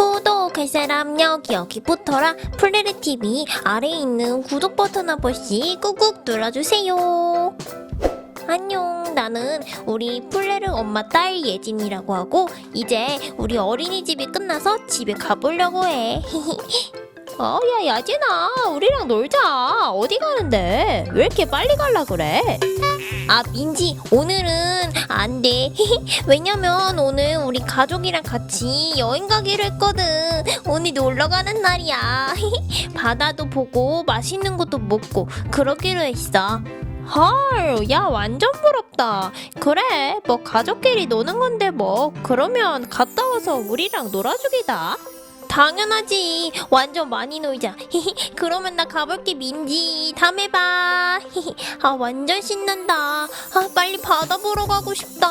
구독할 사람 여기 여기 붙어라 플레르 TV 아래에 있는 구독 버튼 한 번씩 꾹꾹 눌러주세요. 안녕 나는 우리 플레르 엄마 딸 예진이라고 하고 이제 우리 어린이집이 끝나서 집에 가보려고 해. 어 야 야진아 우리랑 놀자 어디 가는데 왜 이렇게 빨리 갈라 그래? 아 민지 오늘은 안 돼. 왜냐면 오늘 우리 가족이랑 같이 여행 가기로 했거든. 오늘 놀러 가는 날이야. 바다도 보고 맛있는 것도 먹고 그러기로 했어. 헐, 야 완전 부럽다. 그래, 뭐 가족끼리 노는 건데 뭐 그러면 갔다 와서 우리랑 놀아주기다. 당연하지. 완전 많이 놀자. 그러면 나 가볼게 민지. 다음에 봐. 아 완전 신난다. 아 빨리 바다 보러 가고 싶다.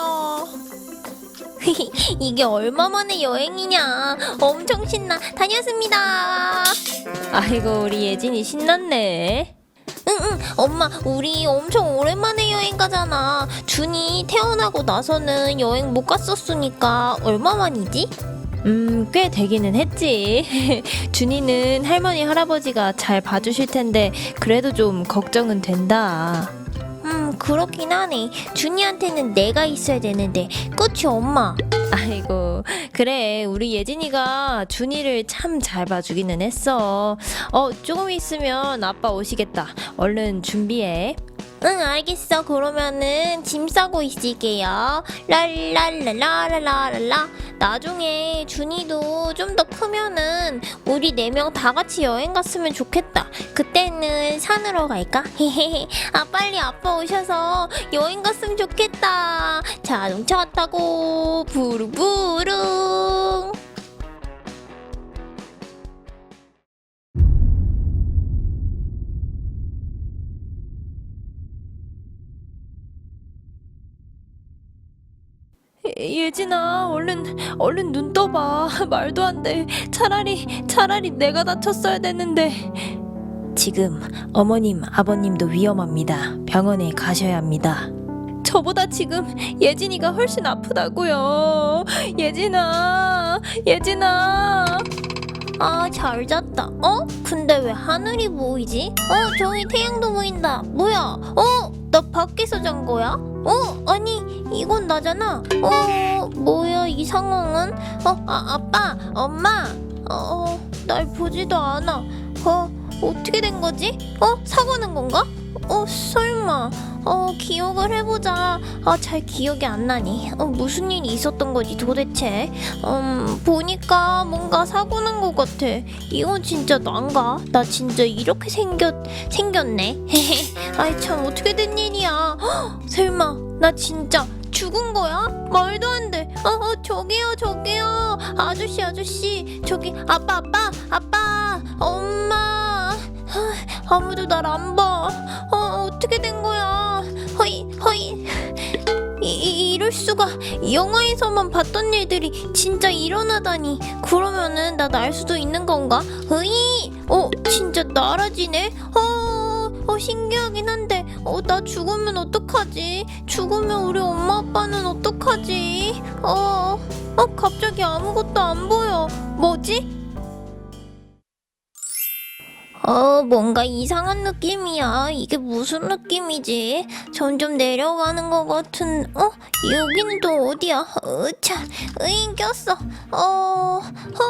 이게 얼마 만에 여행이냐. 엄청 신나. 다녔습니다. 아이고 우리 예진이 신났네. 응응 엄마 우리 엄청 오랜만에 여행 가잖아. 준이 태어나고 나서는 여행 못 갔었으니까 얼마 만이지? 음, 꽤 되기는 했지. 준이는 할머니 할아버지가 잘 봐주실 텐데 그래도 좀 걱정은 된다. 음 그렇긴 하네. 준이한테는 내가 있어야 되는데 그치 엄마? 아이고 그래 우리 예진이가 준이를 참 잘 봐주기는 했어. 어 조금 있으면 아빠 오시겠다. 얼른 준비해. 응 알겠어. 그러면은 짐 싸고 있을게요. 랄랄랄라랄라랄라. 나중에 준이도 좀 더 크면은 우리 네 명 다 같이 여행 갔으면 좋겠다. 그때는 산으로 갈까? 헤헤헤. 아 빨리 아빠 오셔서 여행 갔으면 좋겠다. 자동차 타고. 부릉부릉 예- 예진아 얼른 얼른 눈 떠봐. 말도 안 돼. 차라리 차라리 내가 다쳤어야 됐는데. 지금 어머님 아버님도 위험합니다. 병원에 가셔야 합니다. 저보다 지금 예진이가 훨씬 아프다고요. 예진아, 예진아. 아, 잘 잤다. 어? 근데 왜 하늘이 보이지? 어, 저기 태양도 보인다. 뭐야? 어? 나 밖에서 잔 거야? 어? 아니, 이건 나잖아. 어, 뭐야, 이 상황은? 어, 아, 아빠, 엄마. 어, 날 보지도 않아. 어, 어떻게 된 거지? 어, 사고는 건가? 어, 설마. 어, 기억을 해보자. 아, 잘 기억이 안 나니. 어, 무슨 일이 있었던 거지, 도대체? 음, 보니까 뭔가 사고 난 것 같아. 이건 진짜 난가? 나 진짜 이렇게 생겼, 생겼네. 아이, 참, 어떻게 된 일이야? 헉, 설마, 나 진짜 죽은 거야? 말도 안 돼. 어, 어, 저기요, 저기요. 아저씨, 아저씨. 저기, 아빠, 아빠, 아빠, 엄마. 하, 아무도 날 안 봐. 이, 이럴 수가 영화에서만 봤던 일들이 진짜 일어나다니 그러면은 나 날 수도 있는 건가? 으이! 어 진짜 날아지네? 어, 어 신기하긴 한데 어 나 죽으면 어떡하지? 죽으면 우리 엄마 아빠는 어떡하지? 어, 어 갑자기 아무것도 안 보여 뭐지? 어, 뭔가 이상한 느낌이야. 이게 무슨 느낌이지? 점점 내려가는 것 같은, 어? 여기는 또 어디야? 으차, 으잉, 꼈어. 어, 어, 온통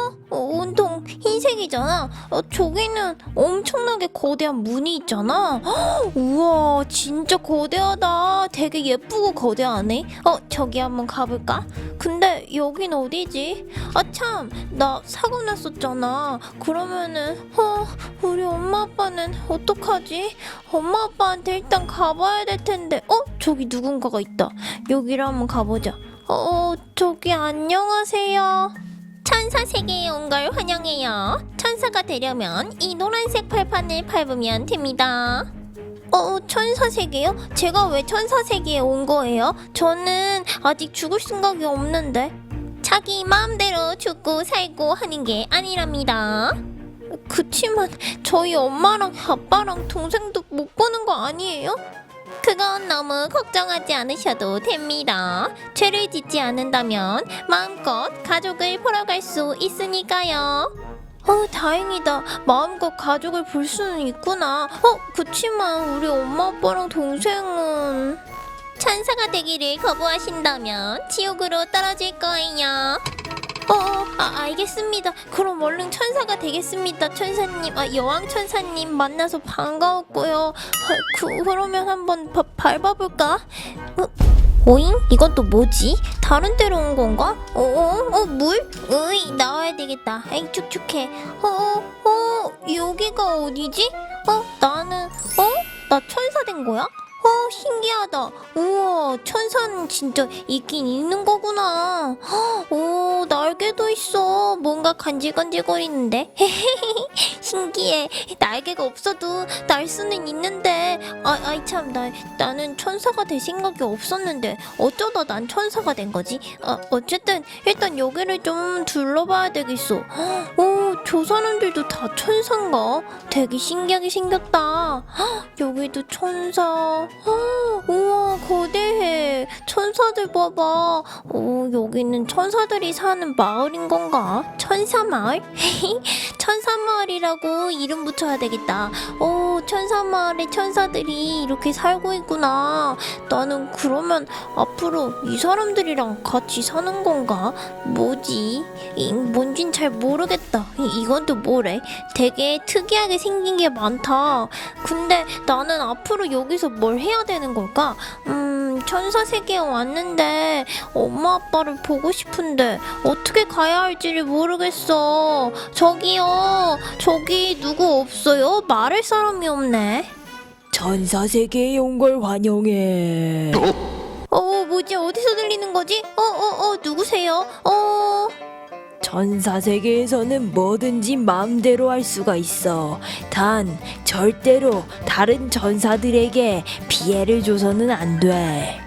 흰색이잖아. 어, 저기는 엄청나게 거대한 문이 있잖아. 헉, 우와, 진짜 거대하다. 되게 예쁘고 거대하네. 어, 저기 한번 가볼까? 근데 여긴 어디지? 아, 참, 나 사고 났었잖아. 그러면은, 어, 우리 엄마 아빠는 어떡하지? 엄마 아빠한테 일단 가봐야 될 텐데. 어? 저기 누군가가 있다. 여기로 한번 가보자. 어, 저기 안녕하세요. 천사 세계에 온 걸 환영해요. 천사가 되려면 이 노란색 팔판을 밟으면 됩니다. 어, 천사 세계요? 제가 왜 천사 세계에 온 거예요? 저는 아직 죽을 생각이 없는데. 자기 마음대로 죽고 살고 하는 게 아니랍니다. 그치만 저희 엄마랑 아빠랑 동생도 못 보는 거 아니에요? 그건 너무 걱정하지 않으셔도 됩니다. 죄를 짓지 않는다면 마음껏 가족을 보러 갈 수 있으니까요. 어, 다행이다. 마음껏 가족을 볼 수는 있구나. 어, 그치만 우리 엄마 아빠랑 동생은 천사가 되기를 거부하신다면 지옥으로 떨어질 거예요. 어, 어, 아, 알겠습니다. 그럼 얼른 천사가 되겠습니다, 천사님. 아, 여왕 천사님 만나서 반가웠고요. 아, 그, 그러면 한번 바, 밟아볼까? 어, 오잉? 이건 또 뭐지? 다른 데로 온 건가? 어, 어, 어, 물? 으이, 나와야 되겠다. 아이, 축축해. 어, 어, 어, 여기가 어디지? 어, 나는, 어? 나 천사 된 거야? 어, 신기하다. 우와, 천사는 진짜 있긴 있는 거구나. 오, 날개도 있어. 뭔가 간질간질거리는데. 신기해. 날개가 없어도 날 수는 있는데. 아, 아이 참, 나 나는 천사가 될 생각이 없었는데 어쩌다 난 천사가 된 거지? 아, 어쨌든 일단 여기를 좀 둘러봐야 되겠어. 오, 저 사람들도 다 천사인가? 되게 신기하게 생겼다. 여기도 천사. 우와, 거대해. 천사들 봐봐. 오, 여기는 천사들이 사는 마을인 건가? 천사 마을? 천사 마을이라고 이름 붙여야 되겠다. 오, 천사 마을에 천사들이 이렇게 살고 있구나. 나는 그러면 앞으로 이 사람들이랑 같이 사는 건가? 뭐지? 이, 뭔진 잘 모르겠다. 이, 이건 또 뭐래? 되게 특이하게 생긴 게 많다. 근데 나는 앞으로 여기서 뭘 해야 되는 걸까? 음, 천사 세계에 왔는데 엄마 아빠를 보고 싶은데 어떻게 가야 할지를 모르겠어. 저기요, 저기 누구 없어요? 말할 사람이 없네. 전사 세계에 온 걸 환영해. 어, 뭐지? 어디서 들리는 거지? 어, 어, 어, 누구세요? 어, 전사 세계에서는 뭐든지 마음대로 할 수가 있어. 단 절대로 다른 전사들에게 피해를 줘서는 안 돼.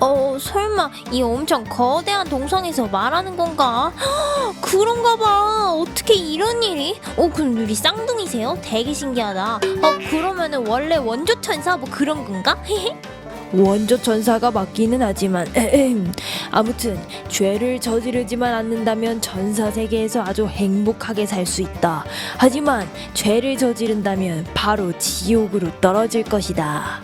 어, 설마 이 엄청 거대한 동성에서 말하는 건가? 헉, 그런가 봐. 어떻게 이런 일이? 어, 그럼 우리 쌍둥이세요? 되게 신기하다. 어, 그러면은 원래 원조 천사 뭐 그런 건가? 원조 전사가 맞기는 하지만. 아무튼 죄를 저지르지만 않는다면 전사 세계에서 아주 행복하게 살 수 있다. 하지만 죄를 저지른다면 바로 지옥으로 떨어질 것이다.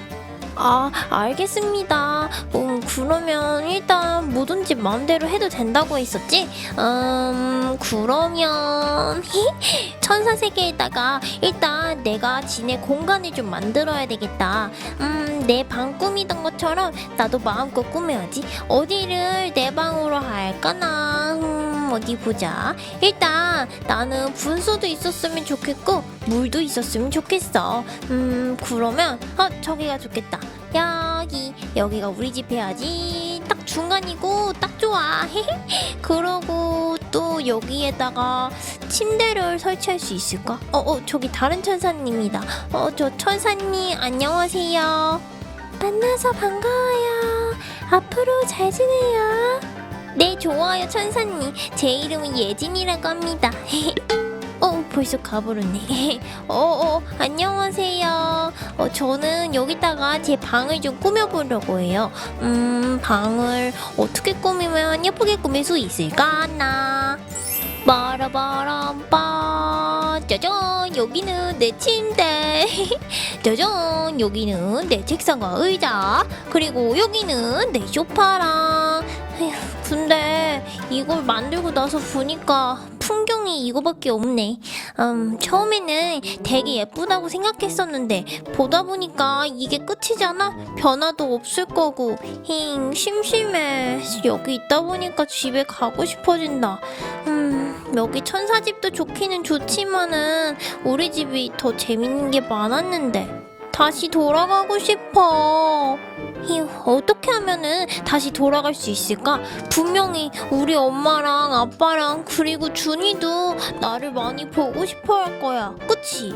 아, 알겠습니다. 음, 그러면 일단 뭐든지 마음대로 해도 된다고 했었지? 음, 그러면 천사 세계에다가 일단 내가 지낼 공간을 좀 만들어야 되겠다. 음, 내 방 꾸미던 것처럼 나도 마음껏 꾸며야지. 어디를 내 방으로 할까나? 음, 어디 보자. 일단 나는 분수도 있었으면 좋겠고 물도 있었으면 좋겠어. 음, 그러면 어 저기가 좋겠다. 여기 여기가 우리 집 해야지. 딱 중간이고 딱 좋아. 그러고 또 여기에다가 침대를 설치할 수 있을까? 어, 어, 저기 다른 천사님이다. 어, 저 천사님 안녕하세요. 만나서 반가워요. 앞으로 잘 지내요. 네, 좋아요, 천사님. 제 이름은 예진이라고 합니다. 어, 벌써 가버렸네. 어, 어, 안녕하세요. 어, 저는 여기다가 제 방을 좀 꾸며보려고 해요. 음, 방을 어떻게 꾸미면 예쁘게 꾸밀 수 있을까 나? 빠라바람빠 짜잔 여기는 내 침대 짜잔 여기는 내 책상과 의자 그리고 여기는 내 에휴, 근데 이걸 만들고 나서 보니까 풍경이 이거밖에 없네. 음, 처음에는 되게 예쁘다고 생각했었는데 보다 보니까 이게 끝이잖아? 변화도 없을 거고. 힝 심심해. 여기 있다 보니까 집에 가고 싶어진다. 음, 여기 천사집도 좋기는 좋지만은 우리 집이 더 재밌는 게 많았는데 다시 돌아가고 싶어. 휴, 어떻게 하면은 다시 돌아갈 수 있을까? 분명히 우리 엄마랑 아빠랑 그리고 준이도 나를 많이 보고 싶어 할 거야. 그치?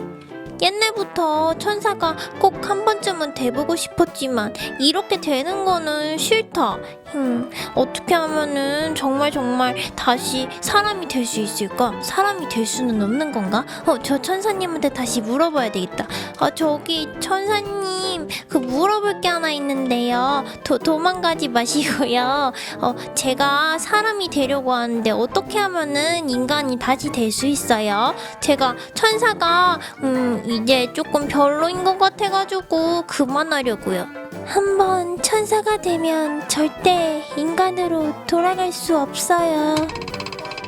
옛날부터 천사가 꼭 한 번쯤은 돼보고 싶었지만 이렇게 되는 거는 싫다. 음, 어떻게 하면은 정말 정말 다시 사람이 될 수 있을까? 사람이 될 수는 없는 건가? 어, 저 천사님한테 다시 물어봐야 되겠다. 아, 저기 천사님, 님, 그 물어볼 게 하나 있는데요. 도, 도망가지 마시고요. 어, 제가 사람이 되려고 하는데 어떻게 하면은 인간이 다시 될 수 있어요? 제가 천사가 음, 이제 조금 별로인 것 같아가지고 그만하려고요. 한번 천사가 되면 절대 인간으로 돌아갈 수 없어요.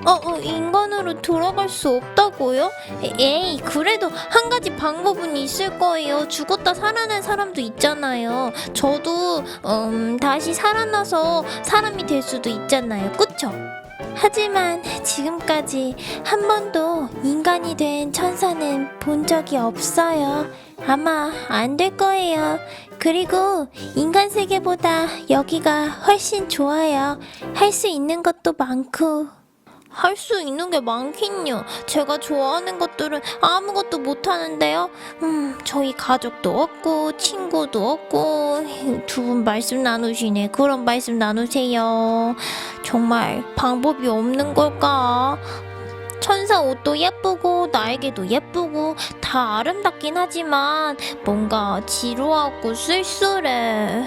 어, 어, 인간으로 돌아갈 수 없다고요? 에- 에이, 그래도 한 가지 방법은 있을 거예요. 죽었다 살아난 사람도 있잖아요. 저도 음, 다시 살아나서 사람이 될 수도 있잖아요. 그쵸? 하지만 지금까지 한 번도 인간이 된 천사는 본 적이 없어요. 아마 안 될 거예요. 그리고 인간 세계보다 여기가 훨씬 좋아요. 할 수 있는 것도 많고. 할 수 있는 게 많긴요. 제가 좋아하는 것들은 아무것도 못 하는데요. 음, 저희 가족도 없고, 친구도 없고, 두 분 말씀 나누시네. 그런 말씀 나누세요. 정말 방법이 없는 걸까? 천사 옷도 예쁘고, 날개도 예쁘고, 다 아름답긴 하지만, 뭔가 지루하고 쓸쓸해.